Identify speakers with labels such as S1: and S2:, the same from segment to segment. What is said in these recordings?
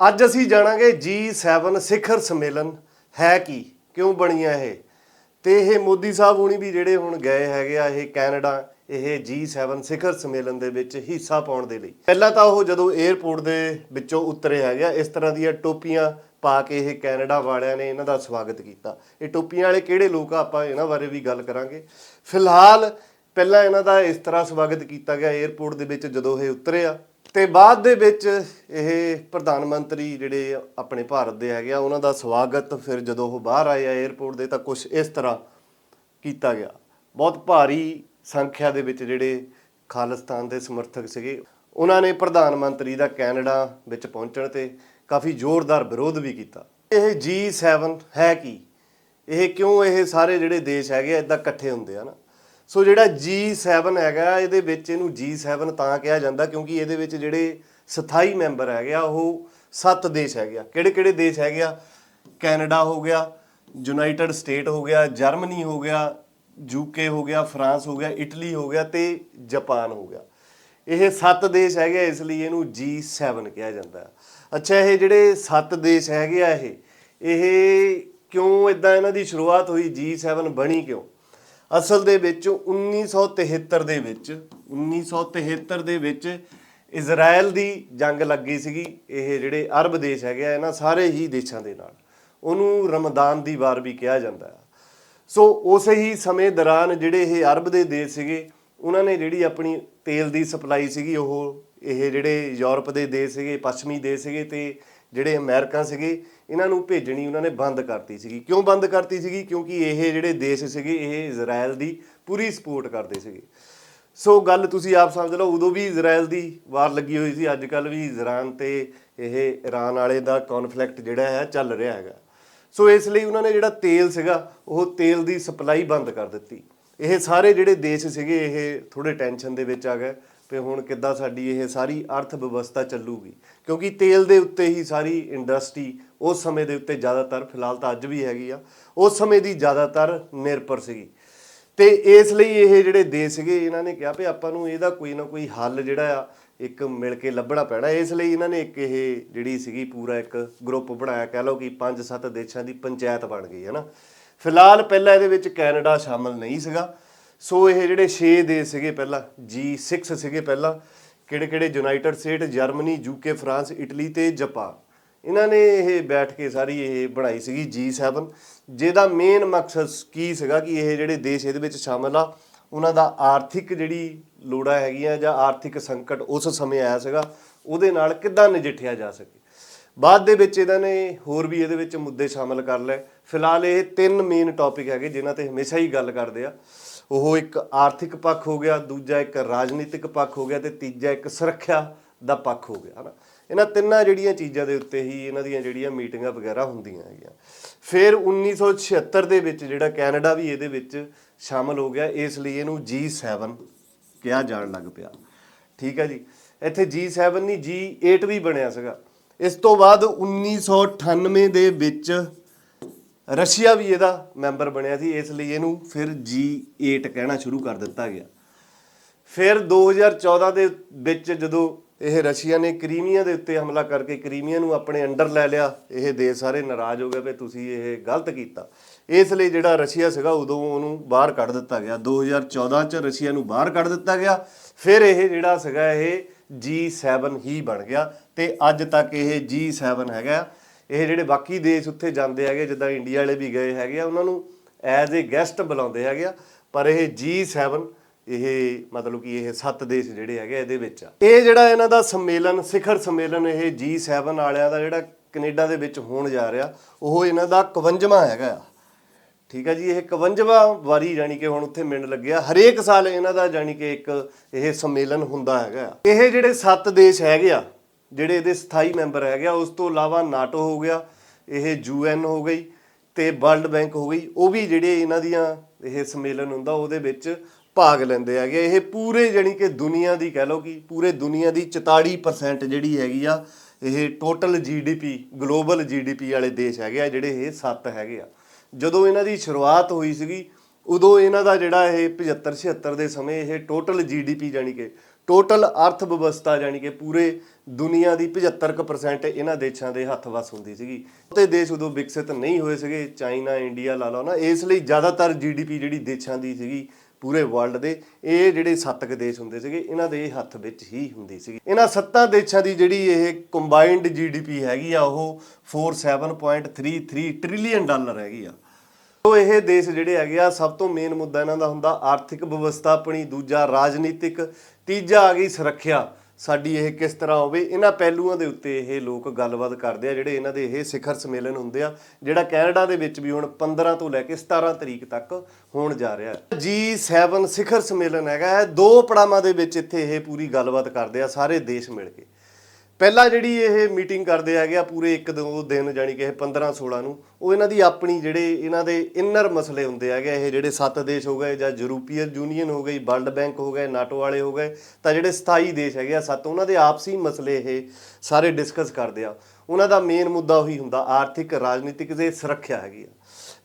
S1: ਅੱਜ ਅਸੀਂ ਜਾਣਾਂਗੇ G7 ਸਿਖਰ ਸੰਮੇਲਨ ਹੈ ਕੀ, ਕਿਉਂ ਬਣੀਆਂ ਇਹ? ਤੇ ਇਹ ਮੋਦੀ ਸਾਹਿਬ ਹੁਣੀ ਵੀ ਜਿਹੜੇ ਹੁਣ ਗਏ ਹੈਗੇ ਆ ਇਹ ਕੈਨੇਡਾ, ਇਹ G7 ਸਿਖਰ ਸੰਮੇਲਨ ਦੇ ਵਿੱਚ ਹਿੱਸਾ ਪਾਉਣ ਦੇ ਲਈ। ਪਹਿਲਾਂ ਤਾਂ ਉਹ ਜਦੋਂ 에ਅਰਪੋਰਟ ਦੇ ਵਿੱਚੋਂ ਉਤਰੇ ਹੈਗੇ ਆ ਇਸ ਤਰ੍ਹਾਂ ਦੀਆਂ ਟੋਪੀਆਂ ਪਾ ਕੇ ਇਹ ਕੈਨੇਡਾ ਵਾਲਿਆਂ ਨੇ ਇਹਨਾਂ ਦਾ ਸਵਾਗਤ ਕੀਤਾ। ਇਹ ਟੋਪੀਆਂ ਵਾਲੇ ਕਿਹੜੇ ਲੋਕ ਆ? ਆਪਾਂ ਇਹਨਾਂ ਬਾਰੇ ਵੀ ਗੱਲ ਕਰਾਂਗੇ। ਫਿਲਹਾਲ ਪਹਿਲਾਂ ਇਹਨਾਂ ਦਾ ਇਸ ਤਰ੍ਹਾਂ ਸਵਾਗਤ ਕੀਤਾ ਗਿਆ 에ਅਰਪੋਰਟ ਦੇ ਵਿੱਚ ਜਦੋਂ ਇਹ ਉਤਰੇ ਆ ਤੇ ਬਾਅਦ ਦੇ ਵਿੱਚ ਇਹ ਪ੍ਰਧਾਨ ਮੰਤਰੀ ਜਿਹੜੇ ਆਪਣੇ ਭਾਰਤ ਦੇ ਹੈਗੇ ਆ, ਉਹਨਾਂ ਦਾ ਸਵਾਗਤ ਫਿਰ ਜਦੋਂ ਉਹ ਬਾਹਰ ਆਏ ਆ 에ਅਰਪੋਰਟ ਦੇ ਤਾਂ ਕੁਝ ਇਸ ਤਰ੍ਹਾਂ ਕੀਤਾ ਗਿਆ। ਬਹੁਤ ਭਾਰੀ ਸੰਖਿਆ ਦੇ ਵਿੱਚ ਜਿਹੜੇ ਖਾਲਿਸਤਾਨ ਦੇ ਸਮਰਥਕ ਸੀਗੇ, ਉਹਨਾਂ ਨੇ ਪ੍ਰਧਾਨ ਮੰਤਰੀ ਦਾ ਕੈਨੇਡਾ ਵਿੱਚ ਪਹੁੰਚਣ ਤੇ ਕਾਫੀ ਜ਼ੋਰਦਾਰ ਵਿਰੋਧ ਵੀ ਕੀਤਾ। ਇਹ G7 ਹੈ ਕੀ? ਇਹ ਕਿਉਂ ਇਹ ਸਾਰੇ ਜਿਹੜੇ ਦੇਸ਼ ਹੈਗੇ ਆ, ਇਦਾਂ ਇਕੱਠੇ ਹੁੰਦੇ ਆ ਨਾ? ਸੋ ਜਿਹੜਾ G7 ਹੈਗਾ ਇਹਦੇ ਵਿੱਚ ਇਹਨੂੰ G7 ਤਾਂ ਕਿਹਾ ਜਾਂਦਾ ਕਿਉਂਕਿ ਇਹਦੇ ਵਿੱਚ ਜਿਹੜੇ ਸਥਾਈ ਮੈਂਬਰ ਹੈਗੇ ਆ ਉਹ ਸੱਤ ਦੇਸ਼ ਹੈਗੇ ਆ। ਕਿਹੜੇ ਕਿਹੜੇ ਦੇਸ਼ ਹੈਗੇ ਆ? ਕੈਨੇਡਾ ਹੋ ਗਿਆ ਯੂਨਾਈਟਿਡ ਸਟੇਟ ਹੋ ਗਿਆ ਜਰਮਨੀ ਹੋ ਗਿਆ ਯੂਕੇ ਹੋ ਗਿਆ ਫਰਾਂਸ ਹੋ ਗਿਆ ਇਟਲੀ ਹੋ ਗਿਆ ਤੇ ਜਾਪਾਨ ਹੋ ਗਿਆ। ਇਹ ਸੱਤ ਦੇਸ਼ ਹੈਗੇ ਆ, ਇਸ ਲਈ ਇਹਨੂੰ G7 ਕਿਹਾ ਜਾਂਦਾ। ਹੈ ਅੱਛਾ ਇਹ ਜਿਹੜੇ ਸੱਤ ਦੇਸ਼ ਹੈਗੇ ਆ ਇਹ ਇਹ ਕਿਉਂ ਇਦਾਂ ਇਹਨਾਂ ਦੀ ਸ਼ੁਰੂਆਤ ਹੋਈ G7 ਬਣੀ ਕਿਉਂ? ਅਸਲ ਦੇ ਵਿੱਚ 1973 ਦੇ ਵਿੱਚ 1973 ਦੇ ਵਿੱਚ ਇਜ਼ਰਾਈਲ ਦੀ ਜੰਗ ਲੱਗੀ ਸੀਗੀ। ਇਹ ਜਿਹੜੇ ਅਰਬ ਦੇਸ਼ ਹੈਗੇ ਆ, ਇਹਨਾਂ ਸਾਰੇ ਹੀ ਦੇਸ਼ਾਂ ਦੇ ਨਾਲ। ਉਹਨੂੰ ਰਮਦਾਨ ਦੀ ਵਾਰ ਵੀ ਕਿਹਾ ਜਾਂਦਾ ਹੈ ਸੋ ਉਸੇ ਹੀ ਸਮੇਂ ਦੌਰਾਨ ਜਿਹੜੇ ਇਹ ਅਰਬ ਦੇ ਦੇਸ਼ ਸੀਗੇ, ਉਹਨਾਂ ਨੇ ਜਿਹੜੀ ਆਪਣੀ ਤੇਲ ਦੀ ਸਪਲਾਈ ਸੀਗੀ, ਉਹ ਇਹ ਜਿਹੜੇ ਯੂਰਪ ਦੇ ਦੇਸ਼ ਸੀਗੇ, ਪੱਛਮੀ ਦੇਸ਼ ਸੀਗੇ ਤੇ ਜਿਹੜੇ ਅਮਰੀਕਾ ਸੀਗੇ, ਇਹਨਾਂ ਨੂੰ ਭੇਜਣੀ ਉਹਨਾਂ ਨੇ ਬੰਦ ਕਰਤੀ ਸੀਗੀ। ਕਿਉਂ ਬੰਦ ਕਰਤੀ ਸੀਗੀ? ਕਿਉਂਕਿ ਇਹ ਜਿਹੜੇ ਦੇਸ਼ ਸੀਗੇ, ਇਹ ਇਜ਼ਰਾਈਲ ਦੀ ਪੂਰੀ ਸਪੋਰਟ ਕਰਦੇ ਸੀਗੇ। ਸੋ ਗੱਲ ਤੁਸੀਂ ਆਪ ਸਮਝ ਲਓ, ਉਦੋਂ ਵੀ ਇਜ਼ਰਾਈਲ ਦੀ ਵਾਰ ਲੱਗੀ ਹੋਈ ਸੀ ਅੱਜ ਕੱਲ ਵੀ ਇਜ਼ਰਾਨ ਤੇ ਇਹ ਇਰਾਨ ਵਾਲੇ ਦਾ ਕਨਫਲਿਕਟ ਜਿਹੜਾ ਹੈ, ਚੱਲ ਰਿਹਾ ਹੈਗਾ। ਸੋ ਇਸ ਲਈ ਉਹਨਾਂ ਨੇ ਜਿਹੜਾ ਤੇਲ ਸੀਗਾ, ਉਹ ਤੇਲ ਦੀ ਸਪਲਾਈ ਬੰਦ ਕਰ ਦਿੱਤੀ। ਇਹ ਸਾਰੇ ਜਿਹੜੇ ਦੇਸ਼ ਸੀਗੇ, ਇਹ ਥੋੜੇ ਟੈਨਸ਼ਨ ਦੇ ਵਿੱਚ ਆ ਗਏ। ਵੀ ਹੁਣ ਕਿੱਦਾਂ ਸਾਡੀ ਇਹ ਸਾਰੀ ਅਰਥ ਵਿਵਸਥਾ ਚੱਲੂਗੀ। ਕਿਉਂਕਿ ਤੇਲ ਦੇ ਉੱਤੇ ਹੀ ਸਾਰੀ ਇੰਡਸਟਰੀ ਉਸ ਸਮੇਂ ਦੇ ਉੱਤੇ ਜ਼ਿਆਦਾਤਰ, ਫਿਲਹਾਲ ਤਾਂ ਅੱਜ ਵੀ ਹੈਗੀ ਆ, ਉਸ ਸਮੇਂ ਦੀ ਜ਼ਿਆਦਾਤਰ ਨਿਰਭਰ ਸੀਗੀ। ਤੇ ਇਸ ਲਈ ਇਹ ਜਿਹੜੇ ਦੇਸ਼ ਸੀਗੇ, ਇਹਨਾਂ ਨੇ ਕਿਹਾ ਵੀ ਆਪਾਂ ਨੂੰ ਇਹਦਾ ਕੋਈ ਨਾ ਕੋਈ ਹੱਲ ਜਿਹੜਾ ਆ, ਇੱਕ ਮਿਲ ਕੇ ਲੱਭਣਾ ਪੈਣਾ। ਇਸ ਲਈ ਇਹਨਾਂ ਨੇ ਇੱਕ ਇਹ ਜਿਹੜੀ ਸੀਗੀ ਪੂਰਾ ਇੱਕ ਗਰੁੱਪ ਬਣਾਇਆ, ਕਹਿ ਲਓ ਕਿ 5-7 ਦੇਸ਼ਾਂ ਦੀ ਪੰਚਾਇਤ ਬਣ ਗਈ, ਹੈ ਨਾ। ਫਿਲਹਾਲ ਪਹਿਲਾਂ ਇਹਦੇ ਵਿੱਚ ਕੈਨੇਡਾ ਸ਼ਾਮਲ ਨਹੀਂ ਸੀਗਾ। ਸੋ ਇਹ ਜਿਹੜੇ 6 ਦੇਸ਼ ਸੀਗੇ ਪਹਿਲਾਂ G6 ਸੀਗੇ ਪਹਿਲਾਂ, ਕਿਹੜੇ ਕਿਹੜੇ? United State Germany UK France Italy ਤੇ ਜਾਪਾਨ ਇਹਨਾਂ ਨੇ ਇਹ ਬੈਠ ਕੇ ਸਾਰੀ ਇਹ ਬਣਾਈ ਸੀਗੀ G7 ਜਿਹਦਾ ਮੇਨ ਮਕਸਦ ਕੀ ਸੀਗਾ ਕਿ ਇਹ ਜਿਹੜੇ ਦੇਸ਼ ਇਹਦੇ ਵਿੱਚ ਸ਼ਾਮਲ ਆ, ਉਹਨਾਂ ਦਾ ਆਰਥਿਕ ਜਿਹੜੀ ਲੋੜਾਂ ਹੈਗੀਆਂ ਜਾਂ ਆਰਥਿਕ ਸੰਕਟ ਉਸ ਸਮੇਂ ਆਇਆ ਸੀਗਾ, ਉਹਦੇ ਨਾਲ ਕਿੱਦਾਂ ਨਜਿੱਠਿਆ ਜਾ ਸਕੇ। ਬਾਅਦ ਦੇ ਵਿੱਚ ਇਹਨਾਂ ਨੇ ਹੋਰ ਵੀ ਇਹਦੇ ਵਿੱਚ ਮੁੱਦੇ ਸ਼ਾਮਲ ਕਰ ਲਏ। ਫਿਲਹਾਲ ਇਹ ਤਿੰਨ ਮੇਨ ਟੌਪਿਕ ਹੈਗੇ, ਜਿਨ੍ਹਾਂ ਤੇ ਹਮੇਸ਼ਾ ਹੀ ਗੱਲ ਕਰਦੇ ਆ। ਉਹ ਇੱਕ ਆਰਥਿਕ ਪੱਖ ਹੋ ਗਿਆ, ਦੂਜਾ ਇੱਕ ਰਾਜਨੀਤਿਕ ਪੱਖ ਹੋ ਗਿਆ ਤੇ ਤੀਜਾ ਇੱਕ ਸੁਰੱਖਿਆ ਦਾ ਪੱਖ ਹੋ ਗਿਆ, ਹਨਾ? ਇਹਨਾਂ ਤਿੰਨਾਂ ਜਿਹੜੀਆਂ ਚੀਜ਼ਾਂ ਦੇ ਉੱਤੇ ਹੀ ਇਹਨਾਂ ਦੀਆਂ ਜਿਹੜੀਆਂ ਮੀਟਿੰਗਾਂ ਵਗੈਰਾ ਹੁੰਦੀਆਂ ਹੈਗੀਆਂ। ਫਿਰ 1976 ਦੇ ਵਿੱਚ ਜਿਹੜਾ ਕੈਨੇਡਾ ਵੀ ਇਹਦੇ ਵਿੱਚ ਸ਼ਾਮਲ ਹੋ ਗਿਆ, ਇਸ ਲਈ ਇਹਨੂੰ G7 ਕਿਹਾ ਜਾਣ ਲੱਗ ਪਿਆ। ਠੀਕ ਹੈ ਜੀ? ਇੱਥੇ G7 ਨਹੀਂ G8 ਵੀ ਬਣਿਆ ਸੀਗਾ। ਇਸ ਤੋਂ ਬਾਅਦ 1998 ਦੇ ਵਿੱਚ ਰਸ਼ੀਆ ਵੀ ਇਹਦਾ ਮੈਂਬਰ ਬਣਿਆ ਸੀ, ਇਸ ਲਈ ਇਹਨੂੰ ਫਿਰ G8 ਕਹਿਣਾ ਸ਼ੁਰੂ ਕਰ ਦਿੱਤਾ ਗਿਆ। ਫਿਰ 2014 ਦੇ ਵਿੱਚ ਜਦੋਂ ਇਹ ਰਸ਼ੀਆ ਨੇ ਕ੍ਰੀਮੀਆ ਦੇ ਉੱਤੇ ਹਮਲਾ ਕਰਕੇ ਕ੍ਰੀਮੀਆ ਨੂੰ ਆਪਣੇ ਅੰਡਰ ਲੈ ਲਿਆ, ਇਹ ਦੇਸ਼ ਸਾਰੇ ਨਾਰਾਜ਼ ਹੋ ਗਏ ਵੀ ਤੁਸੀਂ ਇਹ ਗਲਤ ਕੀਤਾ। ਇਸ ਲਈ ਜਿਹੜਾ ਰਸ਼ੀਆ ਸੀਗਾ, ਉਦੋਂ ਉਹਨੂੰ ਬਾਹਰ ਕੱਢ ਦਿੱਤਾ ਗਿਆ। 2014 ਚ ਰਸ਼ੀਆ ਨੂੰ ਬਾਹਰ ਕੱਢ ਦਿੱਤਾ ਗਿਆ। ਫਿਰ ਇਹ ਜਿਹੜਾ ਸੀਗਾ, ਇਹ G7 ਹੀ ਬਣ ਗਿਆ ਤੇ ਅੱਜ ਤੱਕ ਇਹ G7 ਹੈਗਾ। ਇਹ ਜਿਹੜੇ ਬਾਕੀ ਦੇਸ਼ ਉੱਥੇ ਜਾਂਦੇ ਹੈਗੇ, ਜਿੱਦਾਂ ਇੰਡੀਆ ਵਾਲੇ ਵੀ ਗਏ ਹੈਗੇ ਆ, ਉਹਨਾਂ ਨੂੰ ਐਜ਼ ਅ ਗੈਸਟ ਬੁਲਾਉਂਦੇ ਹੈਗੇ ਆ। ਪਰ ਇਹ G7 ਇਹ ਮਤਲਬ ਕਿ ਇਹ ਸੱਤ ਦੇਸ਼ ਜਿਹੜੇ ਹੈਗੇ ਇਹਦੇ ਵਿੱਚ ਆ। ਇਹ ਜਿਹੜਾ ਇਹਨਾਂ ਦਾ ਸੰਮੇਲਨ, ਸਿਖਰ ਸੰਮੇਲਨ, ਇਹ G7 ਵਾਲਿਆਂ ਦਾ ਜਿਹੜਾ ਕੈਨੇਡਾ ਦੇ ਵਿੱਚ ਹੋਣ ਜਾ ਰਿਹਾ, ਉਹ ਇਹਨਾਂ ਦਾ 51ਵਾਂ ਹੈਗਾ ਆ। ਠੀਕ ਹੈ ਜੀ, ਇਹ 51ਵਾਂ ਵਾਰੀ ਜਾਨੀ ਕਿ ਹੁਣ ਉੱਥੇ ਮਿਲਣ ਲੱਗਿਆ ਹਰੇਕ ਸਾਲ ਇਹਨਾਂ ਦਾ ਜਾਨੀ ਕਿ ਇੱਕ ਇਹ ਸੰਮੇਲਨ ਹੁੰਦਾ ਹੈਗਾ ਆ। ਇਹ ਜਿਹੜੇ ਸੱਤ ਦੇਸ਼ ਹੈਗੇ ਆ ਜਿਹੜੇ ਇਹਦੇ ਸਥਾਈ ਮੈਂਬਰ ਹੈਗੇ ਆ, ਉਸ ਤੋਂ ਇਲਾਵਾ ਨਾਟੋ ਹੋ ਗਿਆ, ਇਹ ਯੂਐਨ ਹੋ ਗਈ ਤੇ ਵਰਲਡ ਬੈਂਕ ਹੋ ਗਈ, ਉਹ ਵੀ ਜਿਹੜੇ ਇਹਨਾਂ ਦੀਆਂ ਇਹ ਸੰਮੇਲਨ ਹੁੰਦਾ, ਉਹਦੇ ਵਿੱਚ ਭਾਗ ਲੈਂਦੇ ਹੈਗੇ ਇਹ ਪੂਰੇ ਜਾਨੀ ਕਿ ਦੁਨੀਆ ਦੀ ਕਹਿ ਲਓ ਕਿ ਪੂਰੇ ਦੁਨੀਆ ਦੀ 44% ਜਿਹੜੀ ਹੈਗੀ ਆ, ਇਹ ਟੋਟਲ ਜੀਡੀਪੀ ਗਲੋਬਲ ਜੀਡੀਪੀ ਵਾਲੇ ਦੇਸ਼ ਹੈਗੇ ਆ, ਜਿਹੜੇ ਇਹ ਸੱਤ ਹੈਗੇ ਆ। ਜਦੋਂ ਇਹਨਾਂ ਦੀ ਸ਼ੁਰੂਆਤ ਹੋਈ ਸੀਗੀ, ਉਦੋਂ ਇਹਨਾਂ ਦਾ ਜਿਹੜਾ ਇਹ 75 76 ਦੇ ਸਮੇਂ ਇਹ ਟੋਟਲ ਜੀਡੀਪੀ ਜਾਨੀ ਕਿ ਟੋਟਲ ਅਰਥ ਵਿਵਸਥਾ ਜਾਨੀ ਕਿ ਪੂਰੇ ਦੁਨੀਆ ਦੀ 75% ਇਹਨਾਂ ਦੇਸ਼ਾਂ ਦੇ ਹੱਥ ਵਸ ਹੁੰਦੀ ਸੀਗੀ। ਤੇ ਦੇਸ਼ ਉਦੋਂ ਵਿਕਸਿਤ ਨਹੀਂ ਹੋਏ ਸੀਗੇ। ਚਾਈਨਾ ਇੰਡੀਆ ਲਾ ਲਓ ਨਾ, ਇਸ ਲਈ ਜ਼ਿਆਦਾਤਰ ਜੀਡੀਪੀ ਜਿਹੜੀ ਦੇਸ਼ਾਂ ਦੀ ਸੀਗੀ ਪੂਰੇ ਵਰਲਡ ਦੇ, ਇਹ ਜਿਹੜੇ ਸੱਤ ਕੁ ਦੇਸ਼ ਹੁੰਦੇ ਸੀਗੇ, ਇਹਨਾਂ ਦੇ ਹੱਥ ਵਿੱਚ ਹੀ ਹੁੰਦੀ ਸੀਗੀ। ਇਹਨਾਂ ਸੱਤਾਂ ਦੇਸ਼ਾਂ ਦੀ ਜਿਹੜੀ ਇਹ ਕੰਬਾਈਨਡ ਜੀਡੀਪੀ ਹੈਗੀ ਆ, ਉਹ 47.33 ਟ੍ਰਿਲੀਅਨ ਡਾਲਰ ਹੈਗੀ ਆ। ਸੋ ਇਹ ਦੇਸ਼ ਜਿਹੜੇ ਹੈਗੇ ਆ, ਸਭ ਤੋਂ ਮੇਨ ਮੁੱਦਾ ਇਹਨਾਂ ਦਾ ਹੁੰਦਾ ਆਰਥਿਕ ਵਿਵਸਥਾ ਆਪਣੀ ਦੂਜਾ ਰਾਜਨੀਤਿਕ, ਤੀਜਾ ਆ ਗਈ ਸੁਰੱਖਿਆ। ਸਾਡੀ ਇਹ ਕਿਸ ਤਰ੍ਹਾਂ ਹੋਵੇ? ਇਹਨਾਂ ਪਹਿਲੂਆਂ ਦੇ ਉੱਤੇ ਇਹ ਲੋਕ ਗੱਲਬਾਤ ਕਰਦੇ ਆ, ਜਿਹੜੇ ਇਹਨਾਂ ਦੇ ਇਹ ਸਿਖਰ ਸੰਮੇਲਨ ਹੁੰਦੇ ਆ, ਜਿਹੜਾ ਕੈਨੇਡਾ ਦੇ ਵਿੱਚ ਵੀ ਹੁਣ 15 ਤੋਂ ਲੈ ਕੇ 17 ਤਰੀਕ ਤੱਕ ਹੋਣ ਜਾ ਰਿਹਾ ਹੈ। G7 ਸਿਖਰ ਸੰਮੇਲਨ ਹੈਗਾ ਹੈ, ਦੋ ਪੜਾਵਾਂ ਦੇ ਵਿੱਚ ਇੱਥੇ ਇਹ ਪੂਰੀ ਗੱਲਬਾਤ ਕਰਦੇ ਆ, ਸਾਰੇ ਦੇਸ਼ ਮਿਲ ਕੇ। ਪਹਿਲਾਂ ਜਿਹੜੀ ਇਹ ਮੀਟਿੰਗ ਕਰਦੇ ਹੈਗੇ ਆ ਪੂਰੇ ਇੱਕ ਦੋ ਦਿਨ ਜਾਨੀ ਕਿ ਇਹ 15 16 ਨੂੰ, ਉਹ ਇਹਨਾਂ ਦੀ ਆਪਣੀ ਜਿਹੜੇ ਇਹਨਾਂ ਦੇ ਇਨਰ ਮਸਲੇ ਹੁੰਦੇ ਹੈਗੇ ਇਹ ਜਿਹੜੇ ਸੱਤ ਦੇਸ਼ ਹੋ ਗਏ ਜਾਂ ਯੂਰੋਪੀਅਨ ਯੂਨੀਅਨ ਹੋ ਗਈ, ਵਰਲਡ ਬੈਂਕ ਹੋ ਗਏ, ਨਾਟੋ ਵਾਲੇ ਹੋ ਗਏ, ਤਾਂ ਜਿਹੜੇ ਸਥਾਈ ਦੇਸ਼ ਹੈਗੇ ਆ, ਸੱਤ, ਉਹਨਾਂ ਦੇ ਆਪਸੀ ਮਸਲੇ ਇਹ ਸਾਰੇ ਡਿਸਕਸ ਕਰਦੇ ਆ। ਉਹਨਾਂ ਦਾ ਮੇਨ ਮੁੱਦਾ ਉਹੀ ਹੁੰਦਾ, ਆਰਥਿਕ, ਰਾਜਨੀਤਿਕ ਤੇ ਸੁਰੱਖਿਆ ਹੈਗੀ ਆ।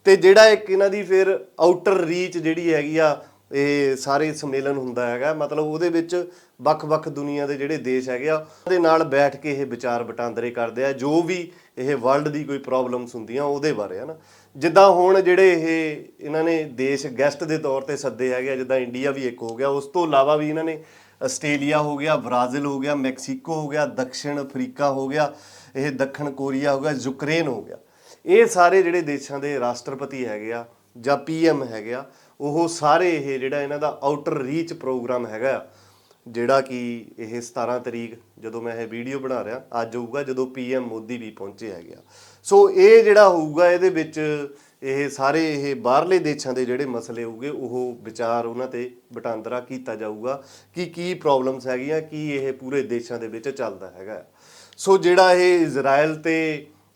S1: ਤੇ ਜਿਹੜਾ ਇੱਕ ਇਹਨਾਂ ਦੀ ਫਿਰ ਆਊਟਰ ਰੀਚ ਜਿਹੜੀ ਹੈਗੀ ਆ ਇਹ ਸਾਰੇ ਸੰਮੇਲਨ ਹੁੰਦਾ ਹੈਗਾ। ਮਤਲਬ ਉਹਦੇ ਵਿੱਚ ਵੱਖ-ਵੱਖ ਦੁਨੀਆ ਦੇ ਜਿਹੜੇ ਦੇਸ਼ ਹੈਗੇ ਆ, ਉਹਦੇ ਨਾਲ ਬੈਠ ਕੇ ਇਹ ਵਿਚਾਰ ਵਟਾਂਦਰੇ ਕਰਦੇ ਆ। ਜੋ ਵੀ ਇਹ ਵਰਲਡ ਦੀ ਕੋਈ ਪ੍ਰੋਬਲਮਸ ਹੁੰਦੀਆਂ, ਉਹਦੇ ਬਾਰੇ, ਹਨਾ। ਜਿੱਦਾਂ ਹੁਣ ਜਿਹੜੇ ਇਹ ਇਹਨਾਂ ਨੇ ਦੇਸ਼ ਗੈਸਟ ਦੇ ਤੌਰ ਤੇ ਸੱਦੇ ਹੈਗੇ ਆ, ਜਿੱਦਾਂ ਇੰਡੀਆ ਵੀ ਇੱਕ ਹੋ ਗਿਆ। ਉਸ ਤੋਂ ਇਲਾਵਾ ਵੀ ਇਹਨਾਂ ਨੇ ਆਸਟ੍ਰੇਲੀਆ ਹੋ ਗਿਆ, ਬ੍ਰਾਜ਼ੀਲ ਹੋ ਗਿਆ, ਮੈਕਸੀਕੋ ਹੋ ਗਿਆ ਦਕਸ਼ਿਣ ਅਫਰੀਕਾ ਹੋ ਗਿਆ, ਇਹ ਦੱਖਣ ਕੋਰੀਆ ਹੋ ਗਿਆ, ਯੂਕਰੇਨ ਹੋ ਗਿਆ। ਇਹ ਸਾਰੇ ਜਿਹੜੇ ਦੇਸ਼ਾਂ ਦੇ ਰਾਸ਼ਟਰਪਤੀ ਹੈਗੇ ਆ ਜਾਂ ਪੀਐਮ ਹੈਗੇ ਆ ਉਹ ਸਾਰੇ ਇਹ ਜਿਹੜਾ ਇਹਨਾਂ ਦਾ ਆਊਟਰ ਰੀਚ ਪ੍ਰੋਗਰਾਮ ਹੈਗਾ ਆ, ਜਿਹੜਾ ਕਿ ਇਹ 17 ਤਰੀਕ ਜਦੋਂ ਮੈਂ ਇਹ ਵੀਡੀਓ ਬਣਾ ਰਿਹਾ ਅੱਜ ਹੋਊਗਾ ਜਦੋਂ ਪੀਐਮ ਮੋਦੀ ਵੀ ਪਹੁੰਚੇ ਹੈਗੇ ਆ। ਸੋ ਇਹ ਜਿਹੜਾ ਹੋਊਗਾ ਇਹਦੇ ਵਿੱਚ ਇਹ ਸਾਰੇ ਇਹ ਬਾਹਰਲੇ ਦੇਸ਼ਾਂ ਦੇ ਜਿਹੜੇ ਮਸਲੇ ਹੋਊਗੇ ਉਹ ਵਿਚਾਰ ਉਹਨਾਂ ਤੇ ਵਟਾਂਦਰਾ ਕੀਤਾ ਜਾਊਗਾ ਕਿ ਕੀ ਪ੍ਰੋਬਲਮਸ ਹੈਗੀਆਂ ਕੀ ਇਹ ਪੂਰੇ ਦੇਸ਼ਾਂ ਦੇ ਵਿੱਚ ਚੱਲਦਾ ਹੈਗਾ। ਸੋ ਜਿਹੜਾ ਇਹ ਇਜ਼ਰਾਈਲ ਤੇ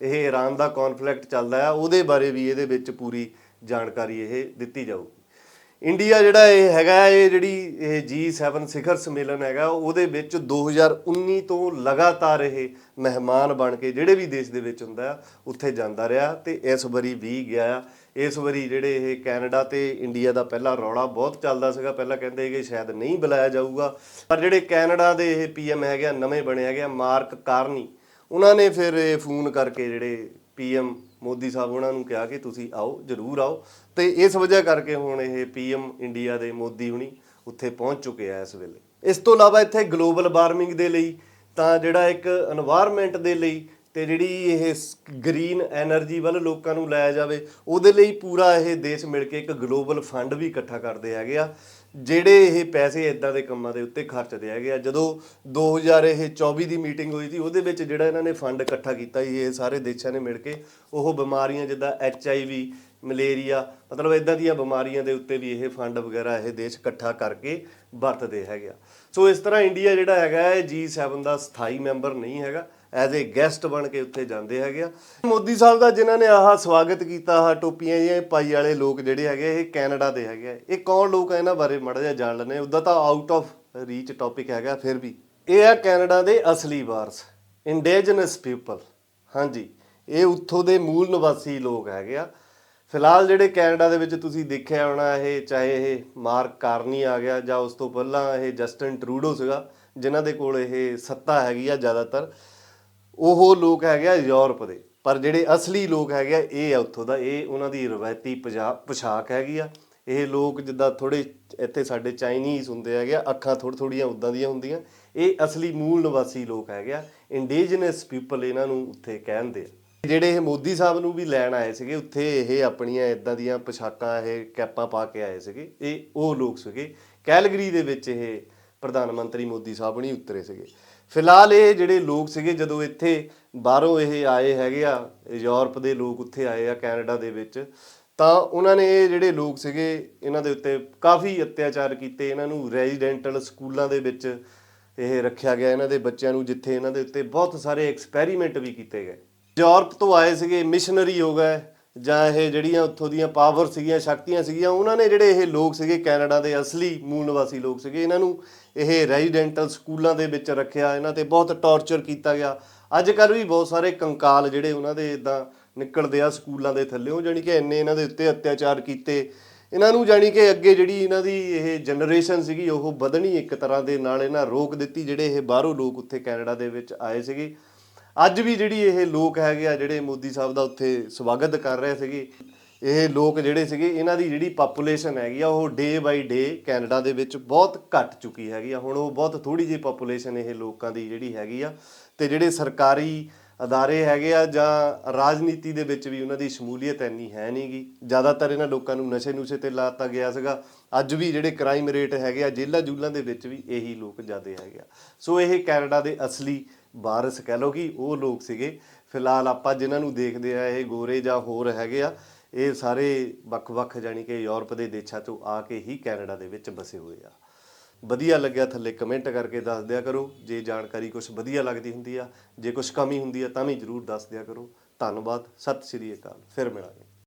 S1: ਇਹ ਈਰਾਨ ਦਾ ਕਨਫਲਿਕਟ ਚੱਲਦਾ ਆ ਉਹਦੇ ਬਾਰੇ ਵੀ ਇਹਦੇ ਵਿੱਚ ਪੂਰੀ ਜਾਣਕਾਰੀ ਇਹ ਦਿੱਤੀ ਜਾਊਗੀ। ਇੰਡੀਆ ਜਿਹੜਾ ਇਹ ਹੈਗਾ ਇਹ ਜਿਹੜੀ ਇਹ G7 ਸਿਖਰ ਸੰਮੇਲਨ ਹੈਗਾ, ਉਹਦੇ ਵਿੱਚ 2019 ਤੋਂ ਲਗਾਤਾਰ ਇਹ ਮਹਿਮਾਨ ਬਣ ਕੇ ਜਿਹੜੇ ਵੀ ਦੇਸ਼ ਦੇ ਵਿੱਚ ਹੁੰਦਾ ਆ ਉੱਥੇ ਜਾਂਦਾ ਰਿਹਾ ਤੇ ਇਸ ਵਾਰੀ ਵੀ ਗਿਆ ਆ। ਇਸ ਵਾਰੀ ਜਿਹੜੇ ਇਹ ਕੈਨੇਡਾ ਤੇ ਇੰਡੀਆ ਦਾ ਪਹਿਲਾ ਰੌਲਾ ਬਹੁਤ ਚੱਲਦਾ ਸੀਗਾ, ਪਹਿਲਾਂ ਕਹਿੰਦੇ ਕਿ ਸ਼ਾਇਦ ਨਹੀਂ ਬੁਲਾਇਆ ਜਾਊਗਾ। ਪਰ ਜਿਹੜੇ ਕੈਨੇਡਾ ਦੇ ਇਹ ਪੀਐਮ ਹੈਗੇ ਆ, ਨਵੇਂ ਬਣੇ ਹੈਗੇ ਮਾਰਕ ਕਾਰਨੀ, ਉਹਨਾਂ ਨੇ ਫਿਰ ਇਹ ਫੋਨ ਕਰਕੇ ਜਿਹੜੇ ਪੀਐਮ ਮੋਦੀ ਸਾਹਿਬ ਉਹਨਾਂ ਨੂੰ ਕਿਹਾ ਕਿ ਤੁਸੀਂ ਆਓ, ਜ਼ਰੂਰ ਆਓ। ਤੇ ਇਸ ਵਜ੍ਹਾ ਕਰਕੇ ਹੁਣ ਇਹ ਪੀਐਮ ਇੰਡੀਆ ਦੇ ਮੋਦੀ ਹੁਣੀ ਉੱਥੇ ਪਹੁੰਚ ਚੁੱਕੇ ਆ ਇਸ ਵੇਲੇ। ਇਸ ਤੋਂ ਇਲਾਵਾ ਇੱਥੇ ਗਲੋਬਲ ਵਾਰਮਿੰਗ ਦੇ ਲਈ, ਤਾਂ ਜਿਹੜਾ ਇੱਕ এনवायरमेंट ਦੇ ਲਈ ਤੇ ਜਿਹੜੀ ਇਹ ਗ੍ਰੀਨ એનર્ਜੀ ਵੱਲ ਲੋਕਾਂ ਨੂੰ ਲਾਇਆ ਜਾਵੇ, ਉਹਦੇ ਲਈ ਪੂਰਾ ਇਹ ਦੇਸ਼ ਮਿਲ ਕੇ ਇੱਕ ਗਲੋਬਲ ਫੰਡ ਵੀ ਇਕੱਠਾ ਕਰਦੇ ਹੈਗੇ ਆ। ਜਿਹੜੇ ਇਹ ਪੈਸੇ ਇਦਾਂ ਦੇ ਕੰਮਾਂ ਦੇ ਉੱਤੇ ਖਰਚਦੇ ਹੈਗੇ ਆ, ਜਦੋਂ 2024 ਦੀ ਮੀਟਿੰਗ ਹੋਈ ਸੀ, ਉਹਦੇ ਵਿੱਚ ਜਿਹੜਾ ਇਹਨਾਂ ਨੇ ਫੰਡ ਇਕੱਠਾ ਕੀਤਾ ਸੀ, ਇਹ ਸਾਰੇ ਦੇਸ਼ਾਂ ਨੇ ਮਿਲ ਕੇ, ਉਹ ਬਿਮਾਰੀਆਂ ਜਿੱਦਾਂ ਐੱਚ ਆਈ ਵੀ, ਮਲੇਰੀਆ, ਮਤਲਬ ਇਦਾਂ ਦੀਆਂ ਬਿਮਾਰੀਆਂ ਦੇ ਉੱਤੇ ਵੀ ਇਹ ਫੰਡ ਵਗੈਰਾ ਇਹ ਦੇਸ਼ ਇਕੱਠਾ ਕਰਕੇ ਵਰਤਦੇ ਹੈਗੇ ਆ। ਸੋ ਇਸ ਤਰ੍ਹਾਂ ਇੰਡੀਆ ਜਿਹੜਾ ਹੈਗਾ, ਇਹ G7 ਦਾ ਸਥਾਈ ਮੈਂਬਰ ਨਹੀਂ ਹੈਗਾ ਐਜ਼ ਅ ਗੈਸਟ ਬਣ ਕੇ ਉੱਥੇ ਜਾਂਦੇ ਹੈਗੇ ਆ। ਮੋਦੀ ਸਾਹਿਬ ਦਾ ਜਿਨ੍ਹਾਂ ਨੇ ਆਹ ਸਵਾਗਤ ਕੀਤਾ, ਆਹ ਟੋਪੀਆਂ ਜਿਹੀਆਂ ਪਾਈ ਵਾਲੇ ਲੋਕ ਜਿਹੜੇ ਹੈਗੇ ਇਹ ਕੈਨੇਡਾ ਦੇ ਹੈਗੇ ਆ। ਇਹ ਕੌਣ ਲੋਕ ਆ ਇਹਨਾਂ ਬਾਰੇ ਮੜਾ ਜਿਹਾ ਜਾਣ ਲੈਣੇ ਉਦਾਂ ਤਾਂ ਆਊਟ ਆਫ ਰੀਚ ਟੌਪਿਕ ਹੈਗਾ, ਫਿਰ ਵੀ। ਇਹ ਆ ਕੈਨੇਡਾ ਦੇ ਅਸਲੀ ਵਾਰਸ ਇੰਡੀਜਨਸ ਪੀਪਲ ਹਾਂਜੀ, ਇਹ ਉੱਥੋਂ ਦੇ ਮੂਲ ਨਿਵਾਸੀ ਲੋਕ ਹੈਗੇ ਆ। ਫਿਲਹਾਲ ਜਿਹੜੇ ਕੈਨੇਡਾ ਦੇ ਵਿੱਚ ਤੁਸੀਂ ਦੇਖਿਆ ਹੋਣਾ, ਇਹ ਚਾਹੇ ਇਹ ਮਾਰਕ ਕਾਰਨੀ ਆ ਗਿਆ ਜਾਂ ਉਸ ਤੋਂ ਪਹਿਲਾਂ ਇਹ ਜਸਟਨ ਟਰੂਡੋ ਸੀਗਾ, ਜਿਨ੍ਹਾਂ ਦੇ ਕੋਲ ਇਹ ਸੱਤਾ ਹੈਗੀ ਆ ਜ਼ਿਆਦਾਤਰ। ਉਹ ਲੋਕ ਹੈਗੇ ਆ ਯੂਰਪ ਦੇ, ਪਰ ਜਿਹੜੇ ਅਸਲੀ ਲੋਕ ਹੈਗੇ ਆ, ਇਹ ਆ ਉੱਥੋਂ ਦਾ, ਇਹ ਉਹਨਾਂ ਦੀ ਰਵਾਇਤੀ ਪੰਜਾ- ਪੋਸ਼ਾਕ ਹੈਗੀ ਆ। ਇਹ ਲੋਕ ਜਿੱਦਾਂ ਥੋੜੇ ਇੱਥੇ ਸਾਡੇ ਚਾਈਨੀਜ਼ ਹੁੰਦੇ ਹੈਗੇ ਆ, ਅੱਖਾਂ ਥੋੜੀ ਥੋੜੀਆਂ ਉਦਾਂ ਦੀਆਂ ਹੁੰਦੀਆਂ। ਇਹ ਅਸਲੀ ਮੂਲ ਨਿਵਾਸੀ ਲੋਕ ਹੈਗੇ ਆ ਇੰਡੀਜਨਸ ਪੀਪਲ ਇਹਨਾਂ ਨੂੰ ਉੱਥੇ ਕਹਿੰਦੇ ਆ। ਜਿਹੜੇ ਇਹ ਮੋਦੀ ਸਾਹਿਬ ਨੂੰ ਵੀ ਲੈਣ ਆਏ ਸੀਗੇ, ਉੱਥੇ ਇਹ ਆਪਣੀਆਂ ਇਦਾਂ ਦੀਆਂ ਪੋਸ਼ਾਕਾਂ, ਇਹ ਕੈਪਾਂ ਪਾ ਕੇ ਆਏ ਸੀਗੇ। ਇਹ ਉਹ ਲੋਕ ਸੀਗੇ। ਕੈਲਗਰੀ ਦੇ ਵਿੱਚ ਇਹ ਪ੍ਰਧਾਨ ਮੰਤਰੀ ਮੋਦੀ ਸਾਹਿਬ ਨਹੀਂ ਉਤਰੇ ਸੀਗੇ। ਫਿਲਹਾਲ ਇਹ ਜਿਹੜੇ ਲੋਕ ਸੀਗੇ, ਜਦੋਂ ਇੱਥੇ ਬਾਹਰੋਂ ਇਹ ਆਏ ਹੈਗੇ ਆ, ਯੂਰਪ ਦੇ ਲੋਕ ਉੱਥੇ ਆਏ ਆ, ਕੈਨੇਡਾ ਦੇ ਵਿੱਚ, ਤਾਂ ਉਹਨਾਂ ਨੇ ਇਹ ਜਿਹੜੇ ਲੋਕ ਸੀਗੇ, ਇਹਨਾਂ ਦੇ ਉੱਤੇ ਕਾਫੀ ਅਤਿਆਚਾਰ ਕੀਤੇ। ਇਹਨਾਂ ਨੂੰ ਰੈਜ਼ੀਡੈਂਟਲ ਸਕੂਲਾਂ ਦੇ ਵਿੱਚ ਇਹ ਰੱਖਿਆ ਗਿਆ। ਇਹਨਾਂ ਦੇ ਬੱਚਿਆਂ ਨੂੰ ਜਿੱਥੇ ਇਹਨਾਂ ਦੇ ਉੱਤੇ ਬਹੁਤ ਸਾਰੇ ਐਕਸਪੈਰੀਮੈਂਟ ਵੀ ਕੀਤੇ ਗਏ। ਯੂਰਪ ਤੋਂ ਆਏ ਸੀਗੇ, ਮਿਸ਼ਨਰੀ ਹੋ ਗਏ ਜਾਂ ਇਹ ਜਿਹੜੀਆਂ ਉੱਥੋਂ ਦੀਆਂ ਪਾਵਰ ਸੀਗੀਆਂ, ਸ਼ਕਤੀਆਂ ਸੀਗੀਆਂ, ਉਹਨਾਂ ਨੇ ਜਿਹੜੇ ਇਹ ਲੋਕ ਸੀਗੇ ਕੈਨੇਡਾ ਦੇ ਅਸਲੀ ਮੂਲ ਨਿਵਾਸੀ ਲੋਕ ਸੀਗੇ, ਇਹਨਾਂ ਨੂੰ ਇਹ ਰੈਜ਼ੀਡੈਂਟਲ ਸਕੂਲਾਂ ਦੇ ਵਿੱਚ ਰੱਖਿਆ, ਇਹਨਾਂ ਤੇ ਬਹੁਤ ਟੌਰਚਰ ਕੀਤਾ ਗਿਆ। ਅੱਜ ਕੱਲ੍ਹ ਵੀ ਬਹੁਤ ਸਾਰੇ ਕੰਕਾਲ ਜਿਹੜੇ ਉਹਨਾਂ ਦੇ ਇਦਾਂ ਨਿਕਲਦੇ ਆ ਸਕੂਲਾਂ ਦੇ ਥੱਲੇੋਂ, ਜਾਣੀ ਕਿ ਇੰਨੇ ਇਹਨਾਂ ਦੇ ਉੱਤੇ ਅਤਿਆਚਾਰ ਕੀਤੇ। ਇਹਨਾਂ ਨੂੰ ਜਾਣੀ ਕਿ ਅੱਗੇ ਜਿਹੜੀ ਇਹਨਾਂ ਦੀ ਇਹ ਜਨਰੇਸ਼ਨ ਸੀਗੀ, ਉਹ ਵਧਣੀ ਇੱਕ ਤਰ੍ਹਾਂ ਦੇ ਨਾਲ ਇਹਨਾਂ ਰੋਕ ਦਿੱਤੀ, ਜਿਹੜੇ ਇਹ ਬਾਹਰੋਂ ਲੋਕ ਉੱਥੇ ਕੈਨੇਡਾ ਦੇ ਵਿੱਚ ਆਏ ਸੀਗੇ। ਅੱਜ ਵੀ ਜਿਹੜੀ ਇਹ ਲੋਕ ਹੈਗੇ ਆ, ਜਿਹੜੇ ਮੋਦੀ ਸਾਹਿਬ ਦਾ ਉੱਥੇ ਸਵਾਗਤ ਕਰ ਰਹੇ ਸੀਗੇ, ਇਹ ਲੋਕ ਜਿਹੜੇ ਸੀਗੇ, ਇਹਨਾਂ ਦੀ ਜਿਹੜੀ ਪਾਪੂਲੇਸ਼ਨ ਹੈਗੀ ਆ, ਉਹ ਡੇ ਬਾਈ ਡੇ ਕੈਨੇਡਾ ਦੇ ਵਿੱਚ ਬਹੁਤ ਘਟ ਚੁੱਕੀ ਹੈਗੀ ਆ। ਹੁਣ ਉਹ ਬਹੁਤ ਥੋੜੀ ਜਿਹੀ ਪਾਪੂਲੇਸ਼ਨ ਇਹ ਲੋਕਾਂ ਦੀ ਜਿਹੜੀ ਹੈਗੀ ਆ ਤੇ ਜਿਹੜੇ ਸਰਕਾਰੀ ਅਦਾਰੇ ਹੈਗੇ ਆ ਜਾਂ ਰਾਜਨੀਤੀ ਦੇ ਵਿੱਚ ਵੀ ਉਹਨਾਂ ਦੀ ਸ਼ਮੂਲੀਅਤ ਇੰਨੀ ਹੈ ਨਹੀਂਗੀ ਜ਼ਿਆਦਾਤਰ ਇਹਨਾਂ ਲੋਕਾਂ ਨੂੰ ਨਸ਼ੇ ਨੂਸ਼ੇ ਤੇ ਲਾਤਾ ਗਿਆ ਸੀਗਾ। ਅੱਜ ਵੀ ਜਿਹੜੇ ਕ੍ਰਾਈਮ ਰੇਟ ਹੈਗੇ ਆ ਜੇਲ੍ਹਾਂ ਜੂਲਾਂ ਦੇ ਵਿੱਚ ਵੀ ਇਹੀ ਲੋਕ ਜ਼ਿਆਦੇ ਹੈਗੇ ਆ। ਸੋ ਇਹ ਕੈਨੇਡਾ ਦੇ ਅਸਲੀ ਵਾਰਸ ਕਹਿ ਲਓ ਕਿ ਉਹ ਲੋਕ ਸੀਗੇ। ਫਿਲਹਾਲ ਆਪਾਂ ਜਿਨ੍ਹਾਂ ਨੂੰ ਦੇਖਦੇ ਆ, ਇਹ ਗੋਰੇ ਜਾਂ ਹੋਰ ਹੈਗੇ ਆ, ਇਹ ਸਾਰੇ ਵੱਖ-ਵੱਖ ਜਾਣੀ ਕਿ ਯੂਰਪ ਦੇ ਦੇਸ਼ਾਂ ਤੋਂ ਆ ਕੇ ਹੀ ਕੈਨੇਡਾ ਦੇ ਵਿੱਚ ਬਸੇ ਹੋਏ ਆ। ਵਧੀਆ ਲੱਗਿਆ ਥੱਲੇ ਕਮੈਂਟ ਕਰਕੇ ਦੱਸ ਦਿਆ ਕਰੋ। ਜੇ ਜਾਣਕਾਰੀ ਕੁਝ ਵਧੀਆ ਲੱਗਦੀ ਹੁੰਦੀ ਆ, ਜੇ ਕੁਝ ਕਮੀ ਹੁੰਦੀ ਆ, ਤਾਂ ਵੀ ਜਰੂਰ ਦੱਸ ਦਿਆ ਕਰੋ। ਧੰਨਵਾਦ, ਸਤਿ ਸ਼੍ਰੀ ਅਕਾਲ, ਫਿਰ ਮਿਲਾਂਗੇ।